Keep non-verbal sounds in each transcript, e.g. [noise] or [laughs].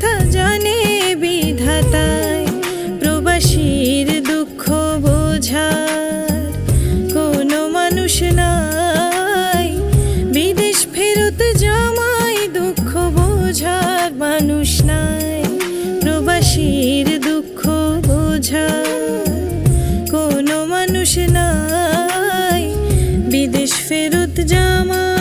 ব্যথা জানে বিধাতায়, প্রবাসীর দুঃখ বোঝার কোনো মানুষ নাই। বিদেশ ফেরত জামাই দুঃখ বোঝার মানুষ নাই। প্রবাসীর দুঃখ বোঝার কোনো মানুষ নাই। বিদেশ ফেরত জামাই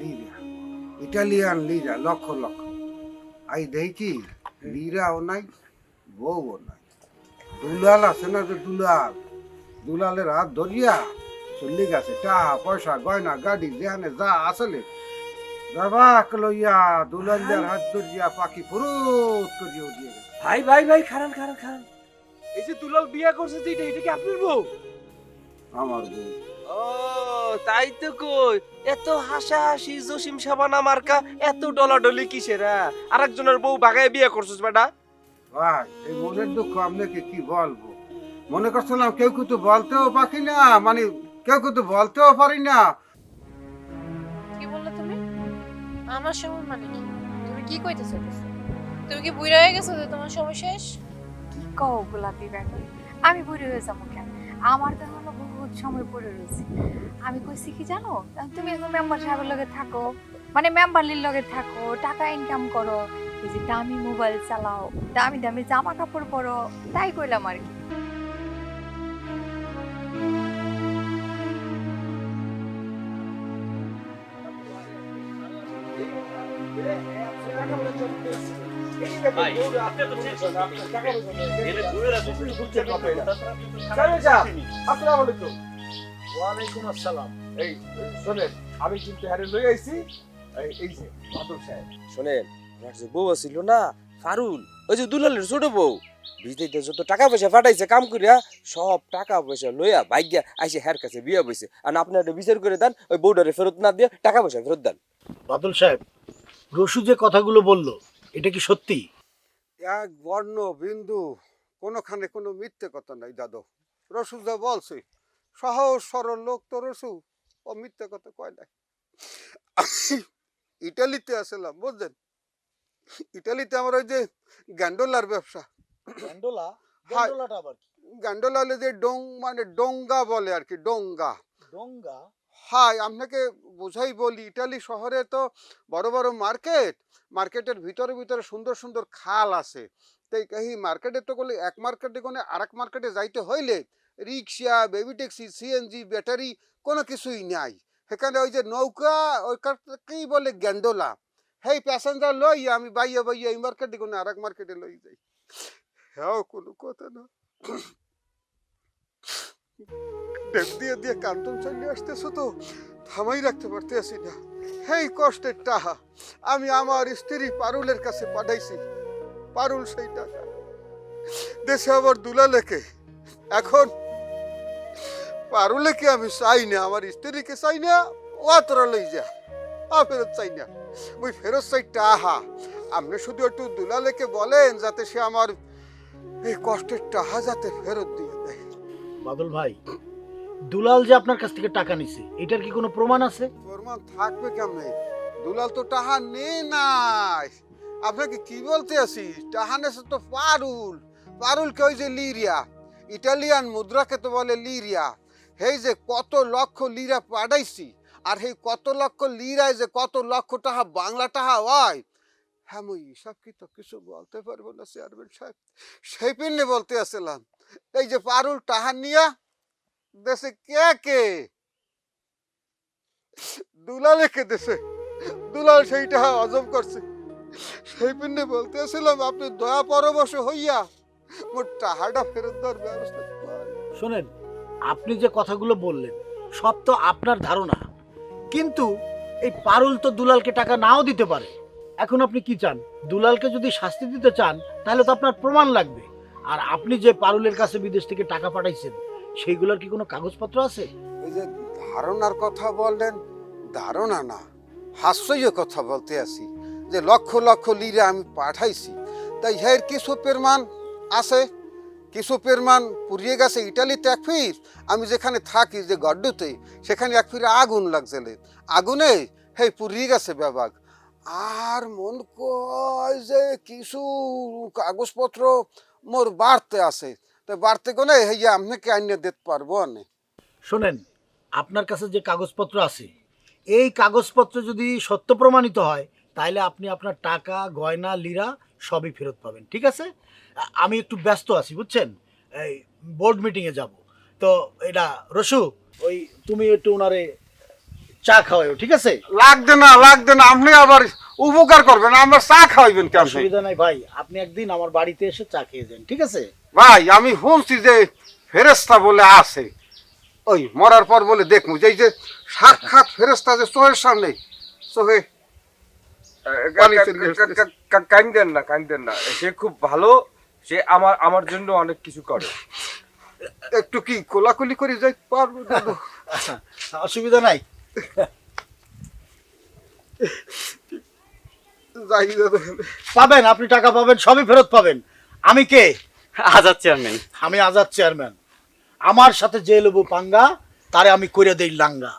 লিরা। ইটালিয়ান লিরা লক্ষ লক্ষ। আই দেখি লিরাও নাই বউও নাই। দুলাল আছে না যে দুলাল? দুলালের হাত ধরিয়া চলে গেছে। টাকা পয়সা গয়না গাড়ি যেখানে যা আসলে দাবাক লইয়া দুলালের হাত ধরিয়া পাখি ফুরুত করিয়া উঠিয়ে গেছে। ভাই ভাই ভাই খারান খারান খারান। এই যে দুলাল বিয়া করছে যে এটা এটা কি আপনার বউ? আমার বউ। ও তাই তো কই। এত হাসাহাসি জসিম সাবানা মার্কা এত ডলাডলি কিসের আর একজনের বউ বাগায় বিয়া করছিস বেটা? ভাই এই মনের দুঃখ আপনাকে কি বলব? মনে করছিলাম কেউ কিন্তু বলতেও পারি না মানে কেউ কিন্তু বলতেও পারি না। কি বললে তুমি? আমার সময় মানে কি? তুমি কি কইতে তুমি কি বুড়া হয়ে গেছো যে তোমার সময় শেষ? কি কও গোলাপি বেগুন আমি বুড়ি হয়ে যাব কেন? আমার তো সময় পড়ে রয়েছে। আমি কইছি কি জানো? তুমি এখন মেম্বার সাহেবের লগে থাকো মানে মেম্বারলির লগে থাকো, টাকা ইনকাম করো, এই যে দামি মোবাইল চালাও, দামি দামি জামা কাপড় পরো, তাই কইলাম আর কি। ওয়ালাইকুম আসসালাম। এই শোনেন আমি কিন্তু হারে লই আইছি। এই এই যে বাদল সাহেব। শোনেন আমার যে বউ ছিল না ফারুল ওই যে দুলালের ছোট বউ বিদেশে যত টাকা পয়সা ফাটাইছে কাম করিয়া সব টাকা পয়সা লইয়া ভাগ্যা আইসে হ্যার কাছে বিয়া বইছে। আর আপনি একটা বিচার করে দেন ওই বউডারে ফেরত না দিয়ে টাকা পয়সা ফেরত দেন। বাদল সাহেব রসু যে কথাগুলো বলল এটা কি সত্যি? এক বর্ণ বিন্দু কোনোখানে কোনো মিথ্যে কথা নাই দাদু। রসু যা বলছে সহজ সরল লোক তো রসু ও মিথ্যে কথা কয় নাই। ইটালিতে আসলাম বুঝলেন? ইটালিতে আমার ওই যে গ্যান্ডোলার ব্যবসা। গ্যান্ডোলা? হাই। গ্যান্ডোলাটা আবার কি? গ্যান্ডোলা হলে যে ডোং মানে ডোঙ্গা বলে আর কি ডোঙ্গা। ডোঙ্গা? হাই, আপনাকে বোঝাই বলি, ইটালি শহরে তো বড় বড় মার্কেট। মার্কেটের ভিতরে ভিতরে সুন্দর সুন্দর খাল আছে। তাই এই মার্কেটে তো করলে এক মার্কেটে কোনো আর এক মার্কেটে যাইতে হইলে rickshaw, baby taxi, CNG, battery কোনো কিছুই নাই। সেখানে ওই যে নৌকা ওইটাকেই বলে গ্যান্ডোলা। হেই প্যাসেঞ্জার লই, আমি বাইয়া বাইয়া এই মার্কেটে কোনো আর এক মার্কেটে লই যাই। হ্যাঁ কোনো কথা না। দিয়ে দিয়ে আসতেছো তো, থামাই রাখতে পারতেছি না। হেই কষ্টের টাহা, আমি আমার স্ত্রী পারুলের কাছে পাঠাইছি, পারুল সেই টাকা। দেশে আবার এখন পারুলেকে আমি চাই না, আমার স্ত্রীকে চাই না, ও তোরা লই যা আ ফেরত চাই না। ওই ফেরত চাই টাহা। আপনি শুধু একটু দুলালেকে বলেন, যাতে সে আমার এই কষ্টের টাহা যাতে ফেরত দেয় বাদল ভাই, দুলাল যে আপনার কাছ থেকে টাকা নিছে, এটার কি কোনো প্রমাণ আছে? প্রমাণ থাকবে কেমনে? দুলাল তো টাহা নেই নাই। আপনাকে কি বলতে আছি? টাহা নেছে তো পারুল। পারুল কে ওই যে লিরিয়া? ইটালিয়ান মুদ্রাকে তো বলে লিরিয়া। হেই যে কত লক্ষ লিরা পাঠাইছি, আর সেই কত লক্ষ লিরায় যে কত লক্ষ টাকা বাংলা টাকা হয় হ্যাঁ মই হিসাব কি তো কিছু বলতে পারব না, চেয়ারম্যান সাহেব। সেই পিন্নে বলতে আসছিলাম এই যে পারুল টাহা নিয়া দেশে কে কে? দুলালে কে দেশে, দুলাল সেইটা হজম করছে। সেই পিন্নে বলতে আসছিলাম আপনি দয়া পরবশ হইয়া মোর টাহাটা ফেরত দেওয়ার ব্যবস্থা শোনেন, আপনি যে কথাগুলো বললেন, সব তো আপনার ধারণা। কিন্তু এই পারুল তো দুলালকে টাকা নাও দিতে পারে। এখন আপনি কি চান? দুলালকে যদি শাস্তি দিতে চান, তাহলে তো আপনার প্রমাণ লাগবে। আর আপনি যে পারুলের কাছে বিদেশ থেকে টাকা পাঠাইছেন, সেইগুলোর কি কোনো কাগজপত্র আছে? ওই যে ধারণার কথা বললেন, ধারণা না হাস্যই কথা বলতে আসি যে লক্ষ লক্ষ লিরে আমি পাঠাইছি, তাই হের কিছু পেরমান আছে? কিছু পেরমান পুড়িয়ে গেছে ইটালিতে এক ফির। আমি যেখানে থাকি যে গড্ডুতে, সেখানে এক ফিরে আগুন লাগছে আগুনে হেই পুড়িয়ে গেছে ব্যাবাগ আর মন কয় যে কিছু কাগজপত্র মোর বাড়তে আছে। তো বাড়তে কোনে হেয়া আপনাকে আইনে দিতে পারব না শোনেন, আপনার কাছে যে কাগজপত্র আছে, এই কাগজপত্র যদি সত্য প্রমাণিত হয় তাহলে আপনি আপনার টাকা, গয়না, লিরা সবই ফেরত পাবেন, ঠিক আছে? আমি একটু ব্যস্ত আছি, বুঝছেন? এই বোর্ড মিটিংয়ে যাব। তো এটা, রসু, ওই তুমি একটু ওনারে চা খাওয়াও ঠিক আছে? লাগবে না লাগবে না আপনি আবার উপকার করবেন আমার চা খাওয়াইবেন কেমন? অসুবিধা নাই ভাই আপনি একদিন আমার বাড়িতে এসে চা খেয়ে যান ঠিক আছে? ভাই আমি শুনছি যে ফেরেস্তা বলে আছে। ওই মরার পর বলে দেখব যে এই যে সাক্ষাৎ ফেরেস্তা যে চোখের সামনে চোখে কান্দেন না কান্দেন না। সে খুব ভালো সে আমার আমার জন্য অনেক কিছু করে। একটু কি কোলাকুলি করে যাই পারব? [laughs] অসুবিধা নাই। পাবেন আপনি টাকা পাবেন সবই ফেরত পাবেন। আমি কে? আজাদ চেয়ারম্যান। আমি আজাদ চেয়ারম্যান। আমার সাথে যে লেবু পাঙ্গা তারে আমি করে দেই লাঙ্গা।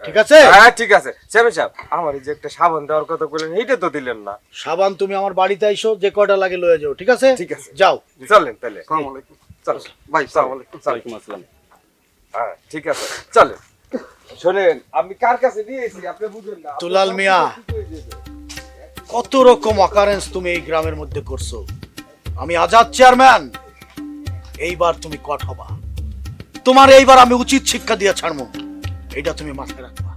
ঠিক আছে? হ্যাঁ ঠিক আছে। চেয়ারম্যান সাহেব আমার এই যে একটা সাবান দেওয়ার কথা বললেন এইটা তো দিলেন না। সাবান তুমি আমার বাড়িতে আইসো যে কয়টা লাগে লয়ে যাও ঠিক আছে? ঠিক আছে। যাও। চলেন তাহলে। আসসালামু আলাইকুম। চলেন ভাই সালাম আলাইকুম। ওয়ালাইকুম আসসালাম। হ্যাঁ ঠিক আছে। চলেন। শোনেন আমি কার কাছে দিয়েছি? আপনি বুঝেন না। দুলাল মিয়া। কত রকম অকারেন্স তুমি এই গ্রামের মধ্যে করছ? আমি আজাদ চেয়ারম্যান এইবার তুমি কট হবা। তোমার এইবার আমি উচিত শিক্ষা দিয়ে ছাড়বো। এটা তুমি মাথায় রাখবা।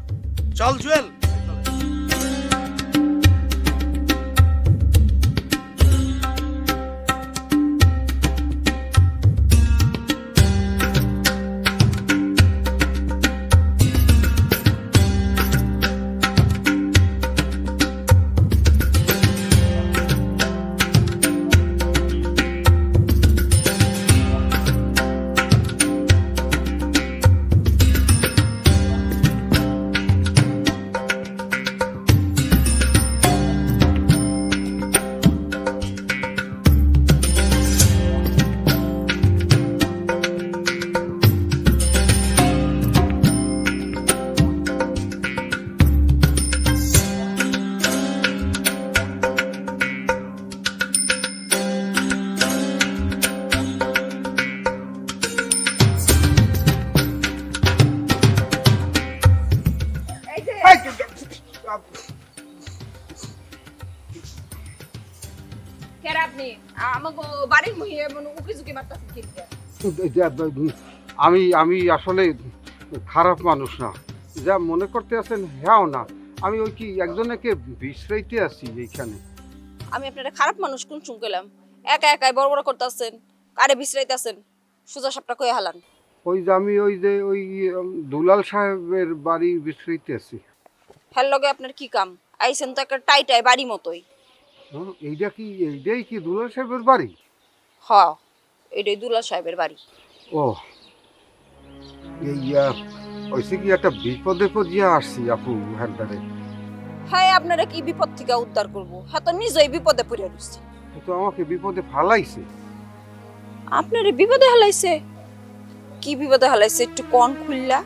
চল জুয়েল। আমি আমি আসলে খারাপ মানুষ না। যা মনে করতে আছেন হ্যাঁ না। আমি ওই কি একজনকে বিশ্রাইতে আছি এইখানে? আমি আপনারা খারাপ মানুষ কোন চুম গেলাম একা একাই বড় বড় করতেছেন। কারে বিশ্রাইতেছেন? সুজা সাপটা কয়ে হালান। ওই যে আমি ওই যে ওই দুলাল সাহেবের বাড়ি বিশ্রাইতে আছি। হ্যার লগে আপনার কি কাম? আইসেন তো একটা টাইটাই বাড়ি মতোই। হ্যাঁ, এইটা কি এইটাই কি দুলাল সাহেবের বাড়ি? হ এটাই দুলাল সাহেবের বাড়ি। ও। আহ, ওইসে কি একটা বিপদে পড়িয়া আসছি আপু হ্যান্ডারে হ্যাঁ আপনারা কি বিপদ থেকে উদ্ধার করব? হ্যাঁ তো নিজেই বিপদে পড়ে রয়েছে তো আমাকে বিপদে ফালাইছে। আপনারে বিপদে হালাইছে? কি বিপদে হালাইছে? একটু কন খুললা।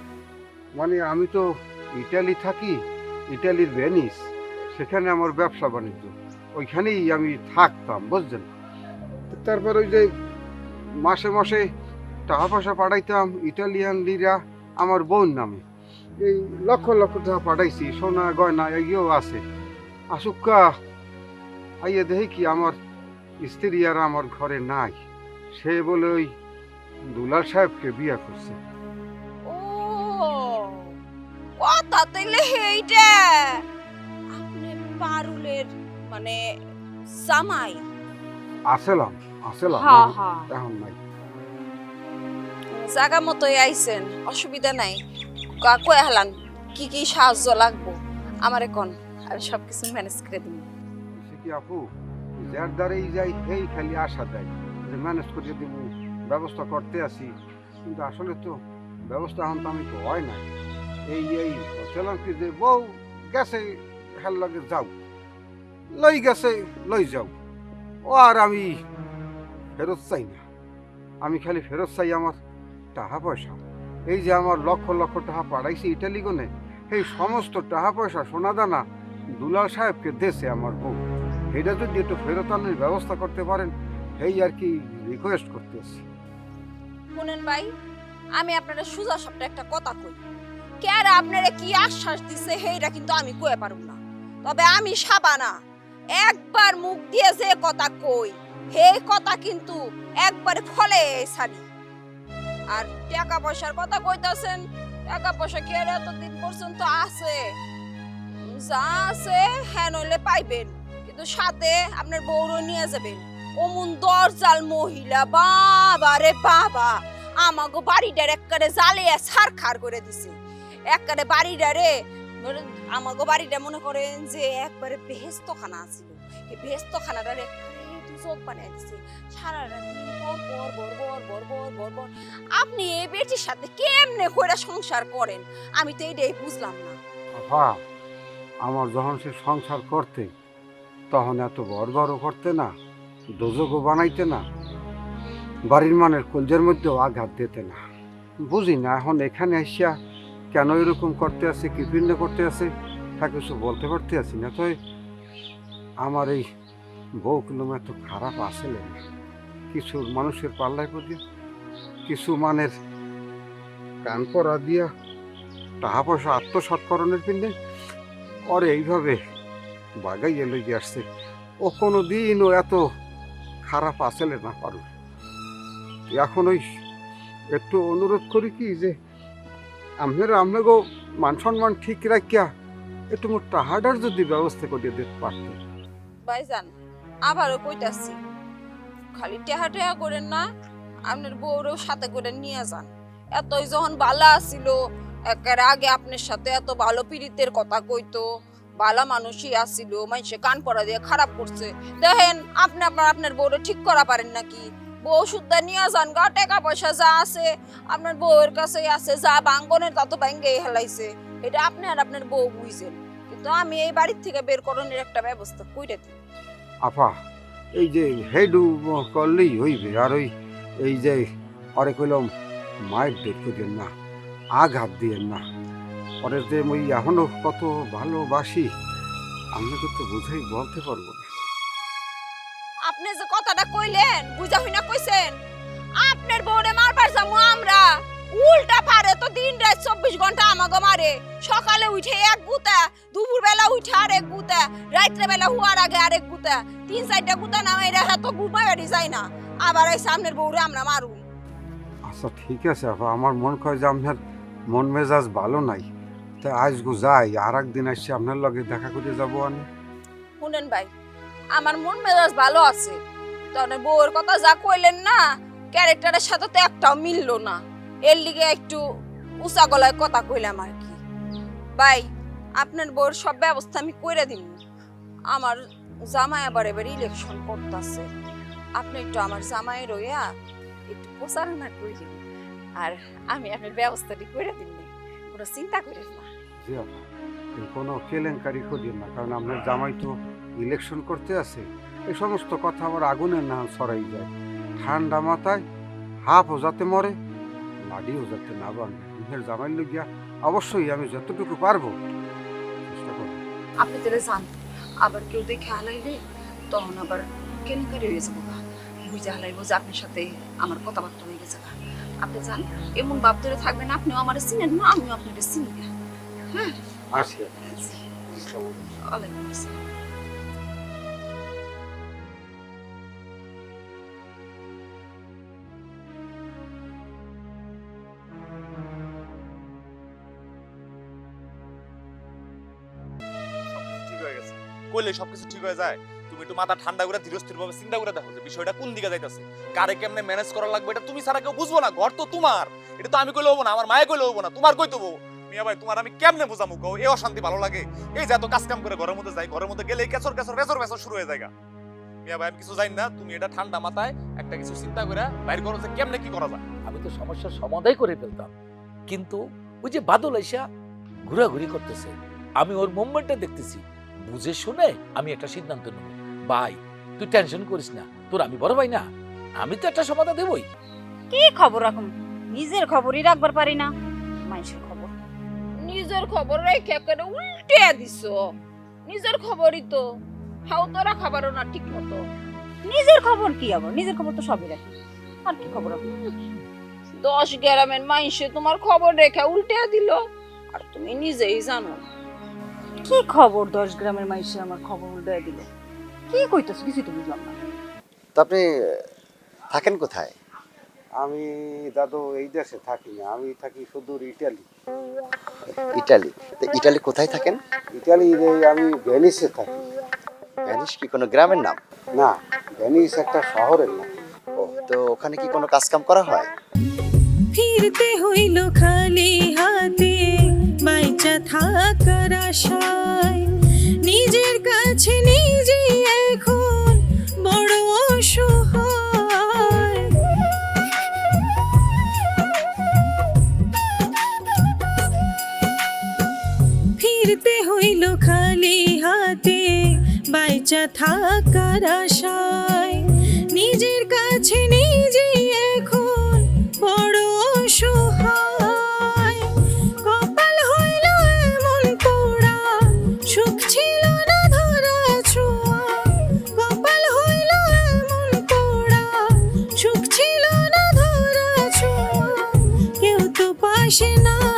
মানে আমি তো ইটালি থাকি ইটালির ভেনিস সেখানে আমার ব্যবসা বাণিজ্য। ওইখানেই আমি থাকতাম বুঝছেন? তারপর ওই যে মাসে মাসে টাকা পয়সা পাঠাইতাম ইটালিয়ান লিরা আমার বোন নামে। এই লক্ষ লক্ষ টাকা পাঠাইছি সোনা গয়না এগিয়েও আছে। আসুক্কা আইয়ে দেখি কি আমার স্ত্রী আর আমার ঘরে নাই। সে বলে ওই দুলাল সাহেবকে বিয়ে করছে। ও কথা তাইলে হেইটা আপনি পারুলের মানে জামাই। আসেলাম আসেলাম হ্যাঁ হ্যাঁ। এখন নাই। জাগা মতোই আইছেন, অসুবিধা নাই। কা- কয়ে হালান কি কি সাহায্য লাগবো? আমার এখন আমি সব কিছু ম্যানেজ করে দিব। কি, আপু, যার দ্বারাই যাই, এই খালি আশা দেয় যে ম্যানেজ করে দিব, ব্যবস্থা করতে আসি কিন্তু আসলে তো ব্যবস্থা এখন তো আমি তো হয় না এই এই বলছিলাম কি যে বউ গেছে হেল লাগে যাও। লই গেছে, লই যাও। ও আর আমি ফেরত চাই না। আমি খালি ফেরত চাই আমার টাকা পয়সা এই যে আমার লক্ষ লক্ষ টাকা পাঠাইছি ইটালি গনে এই সমস্ত টাকা পয়সা সোনা দানা দুলাল সাহেবকে দেশে আমার বউ। এটা যদি একটু ফেরত আনার ব্যবস্থা করতে পারেন, এই আর কি রিকোয়েস্ট করতেছি। শুনেন ভাই, আমি আপনারা সুজা সবটা একটা কথা কই। কেন আপনারা কি আশ্বাস দিছে, সেইটা কিন্তু আমি কয়ে পারব না। তবে আমি সাবানা, একবার মুখ দিয়ে যে কথা কই হে কথা কিন্তু একবার ফলে সারি আর টাকা পয়সার কথা কইতাছেন। টাকা পয়সা কি আর এতদিন পর্যন্ত আছে? যা আছে হ্যাঁ নইলে পাইবেন। কিন্তু সাথে আপনার বউরও নিয়ে যাবেন। অমন দরজাল মহিলা, বাবা রে বাবা। আমাগো বাড়িটার একবারে জ্বালিয়ে ছারখার করে দিছে। একবারে বাড়িটারে আমাগো বাড়িটা মনে করেন যে একবারে বেহেস্তখানা ছিল। এই বেহেস্তখানাটার একবারে দুচোখ বানিয়ে দিছে। সারা রাত বর বর বর বর বর বর আপনি এই বেটির সাথে কেমনে কইরা সংসার করেন? আমি তো এইটাই বুঝলাম না। আফা আমার যখন সে সংসার করতে, তখন এত বড় বড় করতে না দোজগও বানাইতে না, বাড়ির মানের কলজের মধ্যেও আঘাত দিতে না। বুঝি না, এখন এখানে আসিয়া কেন এরকম করতে আছে, কি করতে আছে? তা কিছু বলতে পারতে আছি না তো আমার এই বউ কিলোম এত খারাপ আসলে কিছু মানুষের পাল্লায় পড়িয়া, কিছু মানের কান পরা দিয়া টাকা পয়সা আত্মসৎকরণের পিণ্ডে ওর এইভাবে বাগাইয়ে লেগে আসছে। ও কোনো দিনও এত খারাপ আসলে না পারু এখন ওই একটু অনুরোধ করি কি যে, আপনারা আপনাকেও মান সম্মান ঠিক রাখিয়া একটু মোট টাহাডার যদি ব্যবস্থা করিয়ে দিতে পারতেন। ভাইজান আবারও কইতাছি, খালি টেহা টেহা করেন না, আপনার বউরও সাথে করে নিয়ে যান। এতই যখন বালা আসিল একের আগে আপনার সাথে এত ভালো পীড়িতের কথা কইতো, বালা মানুষই আসিল মানুষে কান পড়া দিয়ে খারাপ করছে। দেখেন, আপনি আপনার আপনার বউরে ঠিক করা পারেন নাকি? বউ শুদ্ধা নিয়ে যান, গা টাকা পয়সা যা আছে, আপনার বউয়ের কাছে আছে, যা বাঙ্গনের তা তো ব্যাঙ্গে হেলাইছে। এটা আপনি আর আপনার বউ বুঝছেন কিন্তু আমি এই বাড়ির থেকে বের করানোর একটা ব্যবস্থা কইরে দিই। আপা এই যে হেডু করলেই হইবে, আর ওই এই যে অরে কইলাম, মায়ের দেখে দেন না, আঘাত দিয়েন না। পরে যে মই এখনও কত ভালোবাসি আপনাকে তো বুঝাই বলতে পারব না। আপনি যে কথাটা কইলেন, বুঝা হইনা কইছেন। আপনার বউরে মারবার যামু আমরা। উল্টা পারে তো দিন রাত চব্বিশ ঘণ্টা আমাকে মারে। সকালে উঠে এক গুতা দুপুর বেলা উঠে আর এক গুতা রাত্রে বেলা হুয়ার আগে আরেক গুতা। তিন চারটা গুতা নামাই রাখা তো ঘুমাই বাড়ি যায় না। আবার এই সামনের বউরে আমরা মারুম। আচ্ছা ঠিক আছে আপা আমার মন কয় যে আপনার মন মেজাজ ভালো নাই। তাই আজ গো যাই আর একদিন আসছি আপনার লগে দেখা করে যাব আমি। শুনেন ভাই আমার মন মেজাজ ভালো আছে। তখন বউয়ের কথা যা কইলেন না ক্যারেক্টারের সাথে তো একটাও মিললো না। এর লিগে একটু উঁচা গলায় কথা কইলাম আর ভাই, আপনার বউয়ের সব ব্যবস্থা আমি কইরা দিব আমার জামাই আবার এবার ইলেকশন করতেছে। আপনি একটু আমার জামাই রইয়া একটু প্রচারণা করিলেন আর আমি আপনার ব্যবস্থাটি করে দিন কোনো চিন্তা করেন না। কোনো কেলেঙ্কারি করিয়েন না, কারণ আপনার জামাই তো ইলেকশন করতে আছে। এই সমস্ত কথা আবার আগুনের না ছড়াই যায়। ঠান্ডা মাথায় হাফও যাতে মরে লাডিও যাতে না বান নিজের জামাই গিয়া অবশ্যই আমি যতটুকু পারব চেষ্টা করব। আপনি তাহলে যান আবার কেউ দেখে হালাইলে তখন আবার কেলেঙ্কারি হয়ে যাব গা। বুঝে হালাইবো যে আপনার সাথে আমার কথাবার্তা হয়ে গেছে গা। আপনি যান এমন ভাব ধরে থাকবেন আপনিও আমার চিনেন না আমিও আপনাকে চিনি না আসি ওয়ালাইকুম আসসালাম। বললে সবকিছু ঠিক হয়ে যায়। তুমি একটু মাথা ঠান্ডা করে ধীরস্থির ভাবে চিন্তা করে দেখো যে বিষয়টা কোন দিকে যাইতেছে। কারে কেমনে ম্যানেজ করা লাগবে এটা তুমি ছাড়া কেউ বুঝব না। ঘর তো তোমার। এটা তো আমি কইলে হব না, আমার মায়ে কইলে হব না। তোমার কই দেবো মিয়া ভাই, তোমার আমি কেমনে বুঝামু এই অশান্তি ভালো লাগে। এই যে এত কাজ কাম করে ঘরের মধ্যে যাই, ঘরের মধ্যে গেলে শুরু হয়ে যায় মিয়া ভাই, আমি কিছু জানি না, তুমি এটা ঠান্ডা মাথায় একটা কিছু চিন্তা করে বাইর করো যে কেমনে কি করা যায়। আমি তো সমস্যার সমাধান করে ফেলতাম। কিন্তু ওই যে বাদল আইসা ঘোরাঘুরি করতেছে। আমি ওর মুভমেন্টটা দেখতেছি। বুঝে শুনে আমি একটা সিদ্ধান্ত নেব। ভাই তুই টেনশন করিস না। তোর আমি বড় ভাই না? আমি তো একটা সমাধান দেবই। কি খবর রাখুন নিজের খবরই রাখবার পারি না। মানুষের খবর। নিজের খবর রেখে করে উল্টে দিছো? নিজের খবরই তো। হাও তো রাখাবারও না ঠিক মতো নিজের খবর কি আবার? নিজের খবর তো সবই রাখি। আর কি খবর দশ গ্রামের মাইসে তোমার খবর রেখে উল্টে দিল। আর তুমি নিজেই জানো। না। কি খবর দশ গ্রামের মাইসে আমার খবর উল্টে দিল? কি কইতেছো? কিছু তো বুঝলাম না। তো আপনি থাকেন কোথায়? আমি দাদু এই দেশে থাকি না। আমি থাকি সুদূর ইটালি। ইটালি? তো ইটালি কোথায় থাকেন? ইটালি আমি ভেনিসে থাকি। ভ্যানিস কি কোনো গ্রামের নাম? না ভেনিস একটা শহরের নাম। ও তো ওখানে কি কোনো কাজ কাম করা হয়? ফিরতে হইল খালি হাতে। থাকার আশায় নিজের কাছে নিজে এখন বড় অসহায়। ফিরতে হইল খালি হাতে, বাইচা থাকার আশায় পাশে নাই